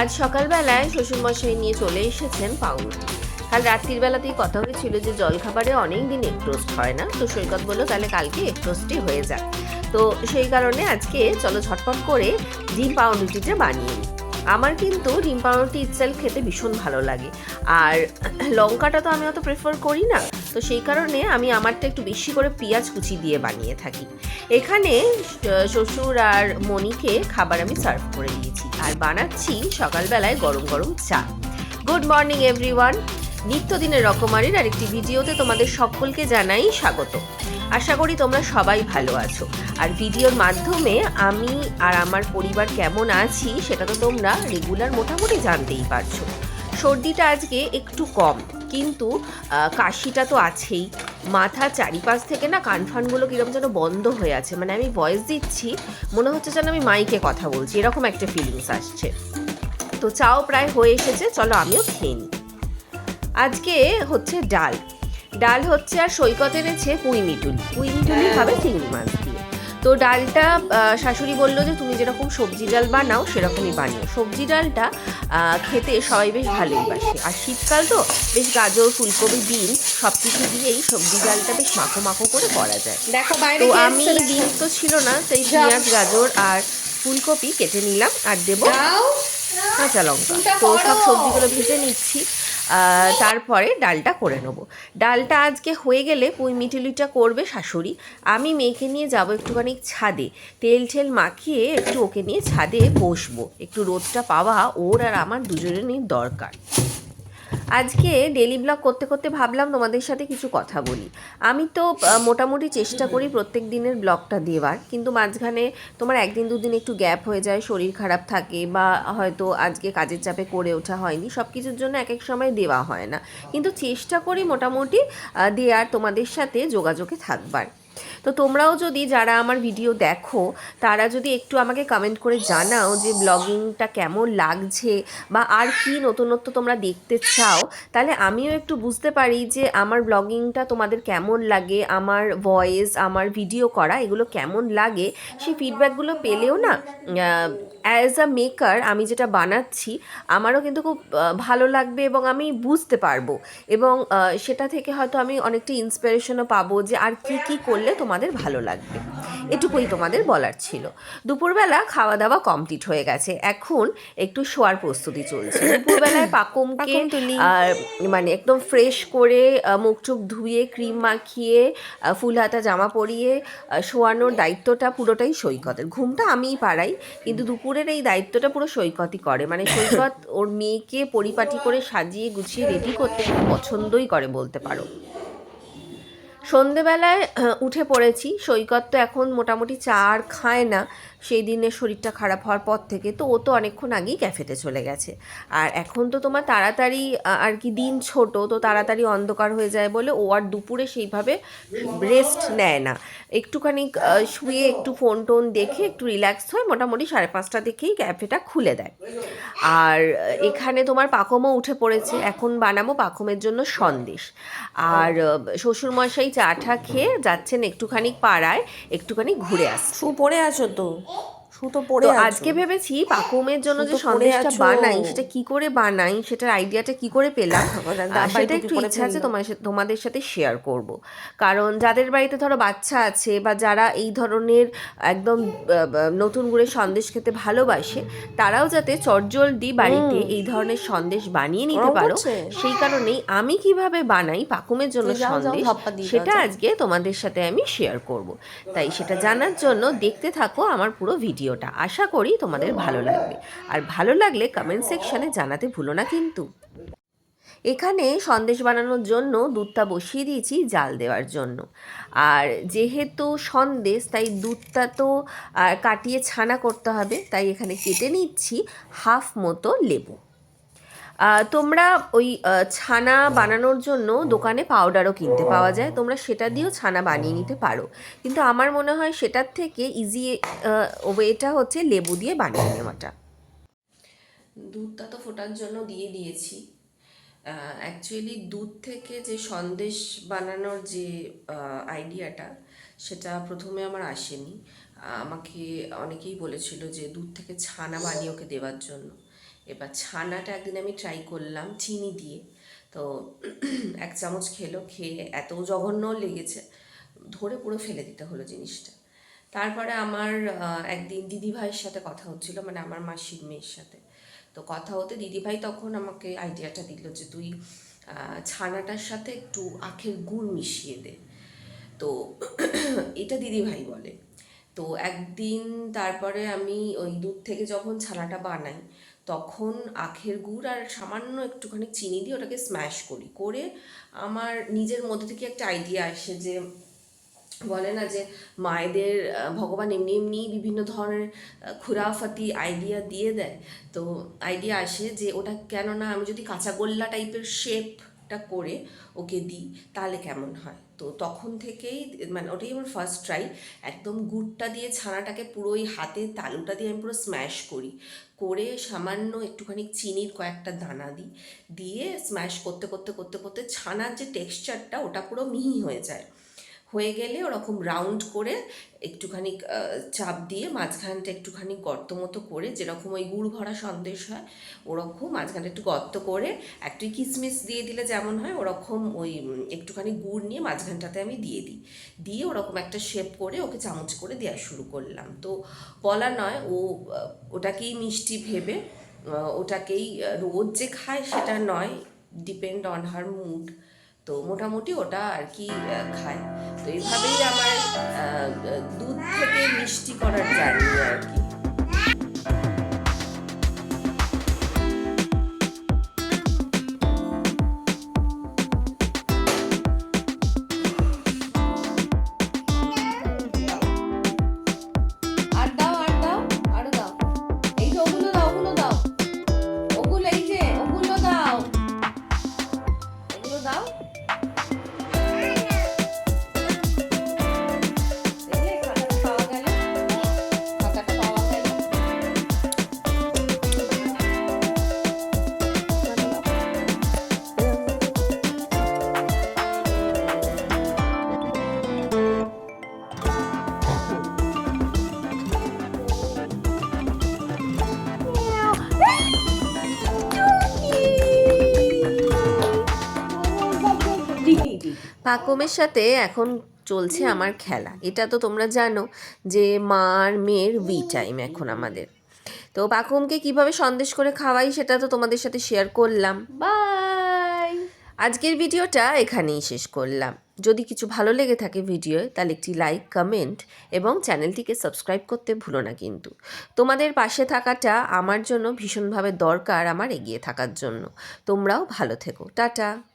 আজ সকালবেলায় শ্বশুরমশাই নিয়ে চলে এসেছেন পাউরুটি কাল রাত্রির বেলাতেই কথা হয়েছিল যে জলখাবারে অনেক দিন এগ টোস্ট হয় না। তো সৈকত বলল, তাহলে কালকে এগ টোস্টই হয়ে যাক। তো সেই কারণে আজকে চলো ঝটপট করে ডিম পাউরুটিটা বানিয়ে আমার কিন্তু ডিম পাউরুটি ইটসেল খেতে ভীষণ ভালো লাগে। আর লঙ্কাটা তো আমি অত প্রেফার করি না। তো সেই কারণে আমি আমারটা একটু বেশি করে পেঁয়াজ কুচি দিয়ে বানিয়ে থাকি। এখানে শ্বশুর আর মনিকে খাবার আমি সার্ভ করে দিয়েছি। আর বানাচ্ছি সকালবেলায় গরম গরম চা। গুড মর্নিং এভরিওয়ান নিত্যদিনের রকমারির আরেকটি ভিডিওতে তোমাদের সকলকে জানাই স্বাগত। আশা করি তোমরা সবাই ভালো আছো। আর ভিডিওর মাধ্যমে আমি আর আমার পরিবার কেমন আছি, সেটা তো তোমরা রেগুলার মোটামুটি জানতেই পারছ। সর্দিটা আজকে একটু কম, কিন্তু কাশিটা তো আছেই। মাথার চারিপাশ থেকে না কানফানগুলো কীরকম যেন বন্ধ হয়ে আছে। মানে আমি ভয়েস দিচ্ছি, মনে হচ্ছে যেন আমি মাইকে কথা বলছি, এরকম একটা ফিলিংস আসছে। তো চাও প্রায় হয়ে এসেছে, চলো আমিও খেয়ে নিই। আজকে হচ্ছে ডাল। ডাল হচ্ছে আর সৈকত এনেছে পুঁই মিটুলি পুঁই মিটুলি খাবে চিংড়ি মাছ দিয়ে। তো ডালটা শাশুড়ি বলল যে তুমি যেরকম সবজি ডাল বানাও সেরকমই বানিও। সবজি ডালটা খেতে সবাই বেশ ভালোই বাসে। আর শীতকাল তো বেশ গাজর ফুলকপি বিন সব কিছু দিয়েই সবজি ডালটা বেশ মাখো মাখো করে করা যায়। দেখো তো আমি। বিন তো ছিল না সেই। পেঁয়াজ গাজর আর ফুলকপি কেটে নিলাম আর দেবো কাঁচা লঙ্কা। তো সব সবজিগুলো ভেজে নিচ্ছি। তারপরে ডালটা করে নেব। ডালটা আজকে হয়ে গেলে পুঁই মিটিলিটা করবে শাশুড়ি। আমি মেয়েকে নিয়ে যাব একটুখানি ছাদে। তেল ঠেল মাখিয়ে একটু ওকে নিয়ে ছাদে বসবো। একটু রোদটা পাওয়া ওর আর আমার দুজনেরই দরকার। আজকে ডেলি ব্লগ করতে করতে ভাবলাম তোমাদের সাথে কিছু কথা বলি। আমি তো মোটামুটি চেষ্টা করি প্রত্যেক দিনের ব্লগটা দেওয়ার, কিন্তু মাঝখানে তোমার একদিন দুদিন একটু গ্যাপ হয়ে যায়, শরীর খারাপ থাকে বা হয়তো আজকে কাজের চাপে করে ওঠা হয়নি সব কিছুর জন্য এক এক সময় দেওয়া হয় না। কিন্তু চেষ্টা করি মোটামুটি দেওয়ার তোমাদের সাথে যোগাযোগে থাকবার। তো তোমরাও যদি যারা আমার ভিডিও দেখো, তারা যদি একটু আমাকে কমেন্ট করে জানাও যে ব্লগিংটা কেমন লাগছে বা আর কি নতুনত্ব তোমরা দেখতে চাও, তাহলে আমিও একটু বুঝতে পারি যে আমার ব্লগিংটা তোমাদের কেমন লাগে, আমার ভয়েস আমার ভিডিও করা, এগুলো কেমন লাগে। সেই ফিডব্যাকগুলো পেলেও না অ্যাজ আ মেকার আমি যেটা বানাচ্ছি আমারও কিন্তু খুব ভালো লাগবে এবং আমি বুঝতে পারব। এবং সেটা থেকে হয়তো আমি অনেকটা ইন্সপিরেশনও পাবো যে আর কি কি করলে তোমাদের ভালো লাগবে। এটুকুই তোমাদের বলার ছিল। দুপুরবেলা খাওয়া দাওয়া কমপ্লিট হয়ে গেছে। এখন একটু শোয়ার প্রস্তুতি চলছে। দুপুরবেলায় পাকমকে মানে একদম ফ্রেশ করে মুখ টুক ধুয়ে ক্রিম মাখিয়ে ফুল হাতা জামা পরিয়ে শোয়ানোর দায়িত্বটা পুরোটাই সৈকতের। ঘুমটা আমিই পাড়াই কিন্তু দুপুরের এই দায়িত্বটা পুরো সৈকতই করে। মানে সৈকত ওর মেয়েকে পরিপাটি করে সাজিয়ে গুছিয়ে রেডি করতে খুব পছন্দই করে বলতে পারো। সন্ধেবেলায় উঠে পড়েছি। সৈকত তো এখন মোটামুটি চা আর খায় না। সেই দিনের শরীরটা খারাপ হওয়ার পর থেকে তো ও তো অনেকক্ষণ আগেই ক্যাফেতে চলে গেছে। আর এখন তো তোমার তাড়াতাড়ি আর কি দিন ছোট, তো তাড়াতাড়ি অন্ধকার হয়ে যায় বলে ও আর দুপুরে সেইভাবে রেস্ট নেয় না। একটুখানি শুয়ে একটু ফোন টোন দেখে একটু রিল্যাক্স হয় মোটামুটি সাড়ে পাঁচটা দেখেই ক্যাফেটা খুলে দেয়। আর এখানে তোমার পাকমও উঠে পড়েছে। এখন বানাবো পাকমের জন্য সন্দেশ। আর শ্বশুরমশাই চাটা খেয়ে যাচ্ছেন একটুখানি পাড়ায়, একটুখানি ঘুরে আসছে শু পড়ে আছো তো? শু তো পড়ে তো আছো? আজকে ভেবেছি পাকুমের জন্য যে সন্দেশটা বানাই সেটা কি করে বানাই সেটার আইডিয়াটা কি করে পেলাম? সেটা একটু ইচ্ছা আছে তোমার তোমাদের সাথে শেয়ার করব। কারণ যাদের বাড়িতে ধরো বাচ্চা আছে বা যারা এই ধরনের একদম নতুন করে সন্দেশ খেতে ভালোবাসে তারাও যাতে চটজলদি বাড়িতে এই ধরনের সন্দেশ বানিয়ে নিতে পারো। সেই কারণেই আমি কীভাবে বানাই পাকুমের জন্য সন্দেশ সেটা আজকে তোমাদের সাথে আমি শেয়ার করব। তাই সেটা জানার জন্য দেখতে থাকো আমার পুরো ভিডিওটা। আশা করি তোমাদের ভালো লাগবে। আর ভালো লাগলে কমেন্ট সেকশানে জানাতে ভুলো না কিন্তু। এখানে সন্দেশ বানানোর জন্য দুধটা বসিয়ে দিয়েছি জাল দেওয়ার জন্য। আর যেহেতু সন্দেশ, তাই দুধটা তো কাটিয়ে ছানা করতে হবে, তাই এখানে কেটে নিচ্ছি হাফ মতো লেবু। তোমরা ওই ছানা বানানোর জন্য দোকানে পাউডারও কিনতে পাওয়া যায়। তোমরা সেটা দিয়েও ছানা বানিয়ে নিতে পারো। কিন্তু আমার মনে হয় সেটার থেকে ইজি ওয়েটা হচ্ছে লেবু দিয়ে বানিয়ে নেওয়াটা। দুধটা তো ফোটার জন্য দিয়ে দিয়েছি। অ্যাকচুয়ালি দুধ থেকে যে সন্দেশ বানানোর যে আইডিয়াটা সেটা প্রথমে আমার আসেনি। আমাকে অনেকেই বলেছিল যে দুধ থেকে ছানা বানিয়ে ওকে দেওয়ার জন্য। এবার ছানাটা একদিন আমি ট্রাই করলাম চিনি দিয়ে। তো এক চামচ খেলো, খেয়ে এত জঘন্য লেগেছে, ধরে পুরো ফেলে দিতে হলো জিনিসটা। তারপরে আমার একদিন দিদিভাইয়ের সাথে কথা হচ্ছিল মানে আমার মাসির মেয়ের সাথে। তো কথা হতে দিদিভাই তখন আমাকে আইডিয়াটা দিল যে তুই ছানাটার সাথে একটু আখের গুড় মিশিয়ে দে। তো এটা দিদিভাই বলে। তো একদিন তারপরে আমি ওই দুধ থেকে যখন ছানাটা বানাই তখন আখের গুড় আর সামান্য একটুখানি চিনি দিয়ে ওটাকে স্ম্যাশ করি। করে আমার নিজের মধ্যে থেকে একটা আইডিয়া আসে যে, বলে না যে, মায়েদের ভগবান এমনি এমনি বিভিন্ন ধরনের খুরাফাতি আইডিয়া দিয়ে দেয়। তো আইডিয়া আসে যে, ওটা কেন না আমি যদি কাঁচাগোল্লা টাইপের শেপটা করে ওকে দিই, তাহলে কেমন হয়? তো তখন থেকেই মানে ওটাই আমার ফার্স্ট ট্রাই একদম গুড়টা দিয়ে ছানাটাকে পুরো ওই হাতে তালুটা দিয়ে আমি পুরো স্ম্যাশ করি। করে সামান্য একটুখানি চিনির কয়েকটা দানা দিই, দিয়ে স্ম্যাশ করতে করতে করতে করতে ছানার যে টেক্সচারটা ওটা পুরো মিহি হয়ে যায়। হয়ে গেলে ওরকম রাউন্ড করে একটুখানি চাপ দিয়ে মাঝখানটা একটুখানি গর্ত মতো করে যেরকম ওই গুড় ভরা সন্দেশ হয়, ওরকম মাঝখানটা একটু গর্ত করে একটু কিসমিস দিয়ে দিলে যেমন হয়, ওরকম ওই একটুখানি গুড় নিয়ে মাঝখানটাতে আমি দিয়ে দিই। দিয়ে ওরকম একটা শেপ করে ওকে চামচ করে দেওয়া শুরু করলাম। তো বলা নয় ও ওটাকেই মিষ্টি ভেবে ওটাকেই রোজ যে খায় সেটা নয় ডিপেন্ড অন হার মুড তো মোটামুটি ওটা আর কি খায়। তো এইভাবেই আমার দুধ থেকে মিষ্টি করার জার্নি আর কি। পাকমের সাথে এখন চলছে আমার খেলা। এটা তো তোমরা জানো যে মার মেয়ের উই টাইম এখন আমাদের। তো পাকুমকে কীভাবে সন্দেশ করে খাওয়াই সেটা তো তোমাদের সাথে শেয়ার করলাম। বাই আজকের ভিডিওটা এখানেই শেষ করলাম। যদি কিছু ভালো লেগে থাকে ভিডিও তাহলে একটি লাইক কমেন্ট এবং চ্যানেলটিকে সাবস্ক্রাইব করতে ভুলো না কিন্তু। তোমাদের পাশে থাকাটা আমার জন্য ভীষণভাবে দরকার আমার এগিয়ে থাকার জন্য। তোমরাও ভালো থেকো। টাটা!